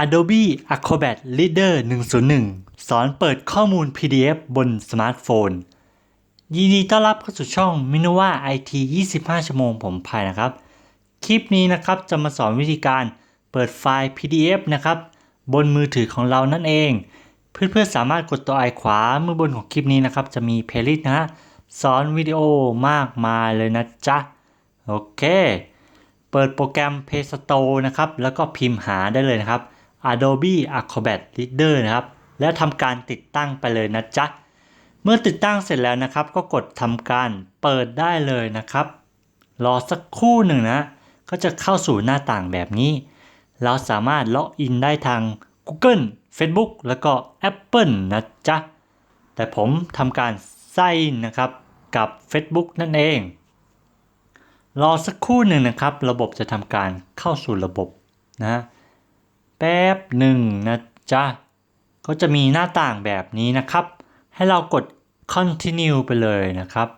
Adobe Acrobat Reader 101 สอนเปิดข้อมูล PDF บนสมาร์ทโฟน ยินดีต้อนรับเข้าสู่ช่อง m i n o v a IT 25 ชั่วโมงผมพายนะครับ คลิปนี้นะครับจะมาสอนวิธีการเปิดไฟล์ PDF นะครับ บนมือถือของเรานั่นเอง เพื่อนๆสามารถกดตัวไอขวามือบนของคลิปนี้นะครับ จะมีเพลย์ลิสต์นะฮะสอนวิดีโอมากมายเลยนะจ๊ะ โอเค เปิดโปรแกรม Play Store นะครับ แล้วก็พิมพ์หาได้เลยนะครับ Adobe Acrobat Reader นะครับ แล้วทำการติดตั้งไปเลยนะจ๊ะ เมื่อติดตั้งเสร็จแล้วนะครับ ก็กดทำการเปิดได้เลยนะครับ รอสักครู่หนึ่งนะ ก็จะเข้าสู่หน้าต่างแบบนี้ เราสามารถล็อกอินได้ทาง Google Facebook แล้วก็ Apple นะจ๊ะ แต่ผมทำการไส้นะครับกับ Facebook นั่นเอง รอสักครู่หนึ่งนะครับ ระบบจะทำการเข้าสู่ระบบนะ แป๊บหนึ่งนะจ๊ะ ก็จะมีหน้าต่างแบบนี้นะครับ ให้เรากด continue ไปเลยนะครับ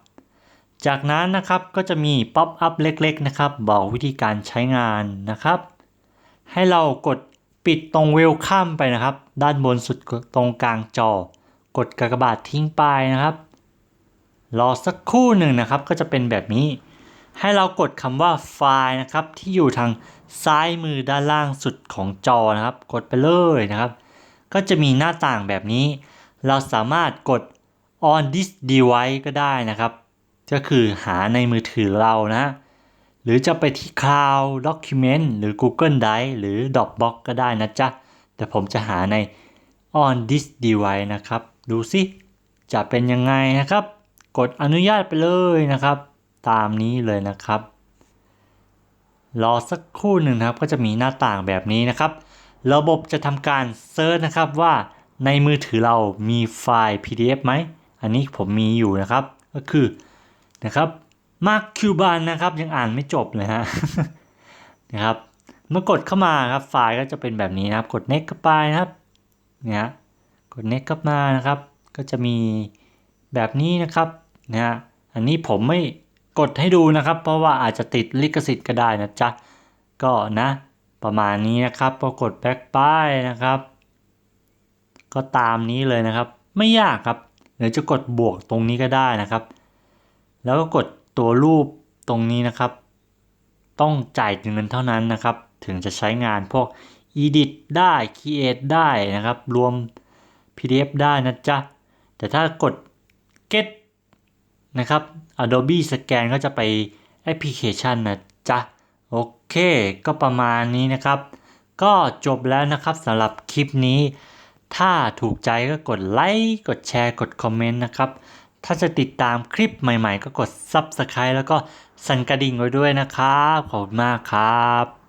จากนั้นนะครับก็จะมี pop up เล็กๆนะครับ บอกวิธีการใช้งานนะครับ ให้เรากดปิดตรง welcome ไปนะครับ ด้านบนสุดตรงกลางจอ กดกากบาททิ้งไปนะครับ รอสักครู่หนึ่งนะครับ ก็จะเป็นแบบนี้ ให้เรากดคำว่าไฟล์นะครับที่อยู่ทางซ้ายมือด้านล่างสุดของจอนะครับ กดไปเลยนะครับ ก็จะมีหน้าต่างแบบนี้ เราสามารถกด on this device ก็ได้นะครับ ก็คือหาในมือถือเรานะ หรือจะไปที่ Cloud Document หรือ Google Drive หรือ Dropbox ก็ได้นะจ๊ะ แต่ผมจะหาใน on this device นะครับ ดูสิจะเป็นยังไงนะครับ กดอนุญาตไปเลยนะครับ ตามนี้เลยนะครับ รอสักครู่หนึ่งนะครับก็จะมีหน้าต่างแบบนี้นะครับ ระบบจะทำการเซิร์ชนะครับว่าในมือถือเรามีไฟล์ PDF ไหม อันนี้ผมมีอยู่นะครับ ก็คือนะครับมาร์คคิวบานนะครับยังอ่านไม่จบเลยฮะนะครับเมื่อกดเข้ามาครับไฟล์ก็จะเป็นแบบนี้นะครับ กด next เข้าไปนะครับเนี่ยกด next เข้ามานะครับ ก็จะมีแบบนี้นะครับนะฮะอันนี้ผมไม่ กดให้ดูนะครับ เพราะว่าอาจจะติดลิขสิทธิ์ก็ได้นะจ๊ะ ก็นะ ประมาณนี้นะครับพอกด back ไปนะครับ ก็ตามนี้เลยนะครับ ไม่ยากครับหรือจะกดบวกตรงนี้ก็ได้นะครับ แล้วก็กดตัวรูปตรงนี้นะครับ ต้องจ่ายเงินเท่านั้นนะครับ ถึงจะใช้งานพวก edit ได้ create ได้นะครับ รวม PDF ได้นะจ๊ะ แต่ถ้ากด get นะครับ Adobe Scan ก็จะไปแอปพลิเคชันนะจ๊ะ โอเคก็ประมาณนี้นะครับ ก็จบแล้วนะครับสำหรับคลิปนี้ ถ้าถูกใจก็กดไลค์กดแชร์กดคอมเมนต์นะครับ ถ้าจะติดตามคลิปใหม่ๆ ก็กด Subscribe แล้วก็สั่นกระดิ่งไว้ด้วยนะครับ ขอบคุณมากครับ